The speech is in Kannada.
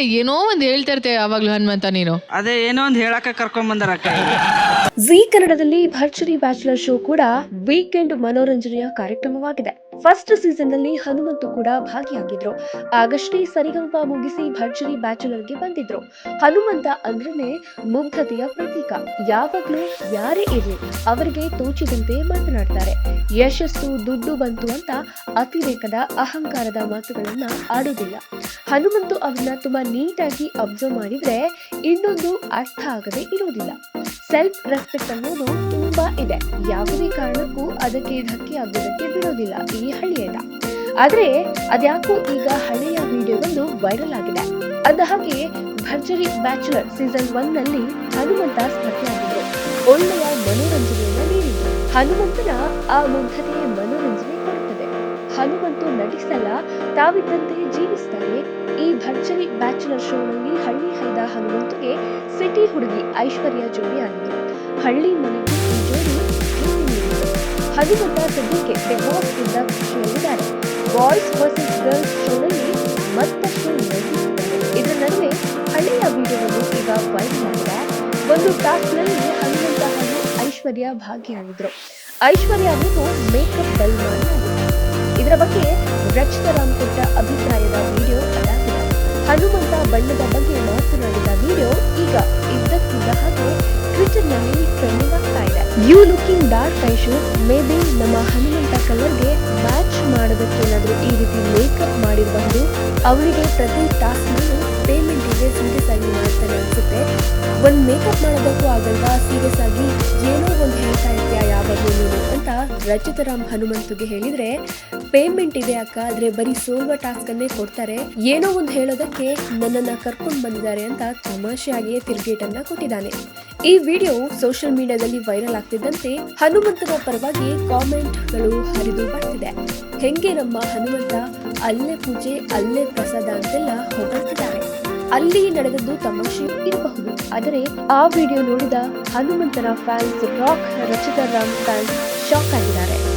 ಏನೋ ಒಂದ್ ಹೇಳ್ತಾ ಇರ್ತೇವೆ ಯಾವಾಗ್ಲೂ ಹನುಮಂತ ನೀನು. ಅದೇ ಏನೋ ಒಂದ್ ಹೇಳಕ್ಕೆ ಕರ್ಕೊಂಡ್ ಬಂದಾರ ಜೀ ಜಿ ಕನ್ನಡದಲ್ಲಿ ಭರ್ಜರಿ ಬ್ಯಾಚುಲರ್ ಶೋ ಕೂಡ ವೀಕೆಂಡ್ ಮನೋರಂಜನೆಯ ಕಾರ್ಯಕ್ರಮವಾಗಿದೆ. ಫಸ್ಟ್ ಸೀಸನ್ನಲ್ಲಿ ಹನುಮಂತು ಕೂಡ ಭಾಗಿಯಾಗಿದ್ರು. ಆಗಷ್ಟೇ ಸರಿಗಮಪ ಮುಗಿಸಿ ಭರ್ಜರಿ ಬ್ಯಾಚುಲರ್ಗೆ ಬಂದಿದ್ರು. ಹನುಮಂತ ಅಂದ್ರೇನೆ ಮುಗ್ಧತೆಯ ಪ್ರತೀಕ. ಯಾವಾಗ್ಲೂ ಯಾರೇ ಇರ್ಲಿ ಅವರಿಗೆ ತೋಚಿದಂತೆ ಮಾತನಾಡ್ತಾರೆ. ಯಶಸ್ಸು ದುಡ್ಡು ಬಂತು ಅಂತ ಅತಿರೇಕದ ಅಹಂಕಾರದ ಮಾತುಗಳನ್ನ ಆಡೋದಿಲ್ಲ. ಹನುಮಂತು ಅವನ್ನ ತುಂಬಾ ನೀಟಾಗಿ ಅಬ್ಸರ್ವ್ ಮಾಡಿದ್ರೆ ಇನ್ನೊಂದು ಅರ್ಥ ಆಗದೆ ಇರೋದಿಲ್ಲ. ಸೆಲ್ಫ್ ರೆಸ್ಪೆಕ್ಟ್ ಅನ್ನೋದು ತುಂಬಾ ಇದೆ. ಯಾವುದೇ ಕಾರಣಕ್ಕೂ ಅದಕ್ಕೆ ಧಕ್ಕೆ ಆಗೋದಕ್ಕೆ ಬಿಡೋದಿಲ್ಲ ಈ ಹಳ್ಳಿಯನ್ನ. ಆದ್ರೆ ಅದ್ಯಾಕೋ ಈಗ ಹಳೆಯ ವಿಡಿಯೋವೊಂದು ವೈರಲ್ ಆಗಿದೆ. ಅದ ಹಾಗೆ ಭರ್ಜರಿ ಬ್ಯಾಚುಲರ್ ಸೀಸನ್ ಒನ್ನಲ್ಲಿ ಹನುಮಂತ ಸ್ಪರ್ಧೆಯಾಗಿದ್ದರು ಒಳ್ಳೆಯ ಮನೋರಂಜನೆಯನ್ನು ನೀಡಿ ಹನುಮಂತನ ಆ ಮುಗ್ಧತೆಯ ಮನೋರಂಜನೆ ಕೊಡುತ್ತದೆ ಹನುಮಂತು ನಟಿಸಲ್ಲ, ತಾವಿದ್ದಂತೆ ಜೀವಿಸ್ತಾರೆ. ಭರ್ಜರಿ ಬ್ಯಾಚುಲರ್ ಶೋನಲ್ಲಿ ಹಳ್ಳಿ ಹೈದ ಹನುಮಂತುಗೆ ಸಿಟಿ ಹುಡುಗಿ ಐಶ್ವರ್ಯ ಜೋಡಿ ಆಗಿದ್ರು ಹಳ್ಳಿ ಮನೆಗೆ ಈ ಜೋಡಿ ಹನುಮಂತ ಸದ್ಯಕ್ಕೆ ಬಿಗ್ ಇಂದ ಖುಷಿಯಲ್ಲಿದ್ದಾರೆ ಬಾಯ್ಸ್ ವರ್ಸಸ್ ಗರ್ಲ್ಸ್ ಶೋನಲ್ಲಿ ಮತ್ತಷ್ಟು ಇದರ ನಡುವೆ ಹಳ್ಳಿಯ ವಿಡಿಯೋವನ್ನು ಈಗ ವೈರಲ್ ಆಗಿದೆ ಒಂದು ಟಾಸ್ಕ್ನಲ್ಲಿ ಹನುಮಂತ ಹಾಗೂ ಐಶ್ವರ್ಯ ಭಾಗಿಯಾಗಿದ್ರು ಐಶ್ವರ್ಯ ಅವರು ಮೇಕಪ್ ಡಲ್ ಮಾಡಿ ಇದರ ಬಗ್ಗೆ ರಕ್ಷಿತ ರಾಮ್ ಕೊಟ್ಟ ಅದಾಗಿದೆ ಹನುಮಂತ ಬಣ್ಣದ ಬಗ್ಗೆ ಮಾತನಾಡಿದ ವಿಡಿಯೋ ಈಗ ಇದ್ದಕ್ಕಿದ್ದ ಹಾಗೆ ಟ್ವಿಟರ್ನಲ್ಲಿ ಟ್ರೆಂಡಿಂಗ್ ಆಗ್ತಾ ಇದೆ. You looking dark shoe maybe ನಮ್ಮ ಹನುಮಂತ ಕಲರ್ಗೆ ಮ್ಯಾಚ್ ಮಾಡೋದಕ್ಕೇನಾದರೂ ಈ ರೀತಿ ಮೇಕಪ್ ಮಾಡಿರಬಹುದು. ಅವರಿಗೆ ಪ್ರತಿ ಟಾಸ್ಕ್ನಲ್ಲೂ ಪೇಮೆಂಟ್ ಇದೆ ಸೀರಿಯಸ್ ಆಗಿ ಮಾಡ್ತಾನೆ ಅನಿಸುತ್ತೆ. ಒಂದು ಮೇಕಪ್ ಮಾಡೋದಕ್ಕೂ ಆಗಲ್ವಾ? ಸೀರಿಯಸ್ ಆಗಿ ಏನೋ ರಚಿತರಾಮ್ ಹನುಮಂತುಗೆ ಹೇಳಿದ್ರೆ ಪೇಮೆಂಟ್ ಇದೆ ಅಕ್ಕ, ಆದ್ರೆ ಬರೀ ಸೋಲ್ವ ಟಾಸ್ಕ್ ಅನ್ನೇ ಕೊಡ್ತಾರೆ. ಏನೋ ಒಂದು ಹೇಳೋದಕ್ಕೆ ನನ್ನನ್ನ ಕರ್ಕೊಂಡು ಬಂದಿದ್ದಾರೆ ಅಂತ ತಮಾಷೆಯಾಗಿಯೇ ತಿರುಗೇಟನ್ನ ಕೊಟ್ಟಿದ್ದಾನೆ. ಈ ವಿಡಿಯೋ ಸೋಷಿಯಲ್ ಮೀಡಿಯಾದಲ್ಲಿ ವೈರಲ್ ಆಗ್ತಿದ್ದಂತೆ ಹನುಮಂತನ ಪರವಾಗಿ ಕಾಮೆಂಟ್ಗಳು ಹರಿದು ಬರ್ತಿದೆ. ಹೆಂಗೆ ನಮ್ಮ ಹನುಮಂತ, ಅಲ್ಲೇ ಪೂಜೆ, ಅಲ್ಲೇ ಪ್ರಸಾದ ಅಂತೆಲ್ಲ ಹೊಗಳ್ತಿದ್ದಾರೆ ಅಲ್ಲಿ ನಡೆದದ್ದು ತಮಾಷೆ ಇರಬಹುದು. ಆದರೆ, ಆ ವಿಡಿಯೋ ನೋಡಿದ ಹನುಮಂತನ fans rock Rachita Ram fans shock ಆಗಿದ್ದಾರೆ.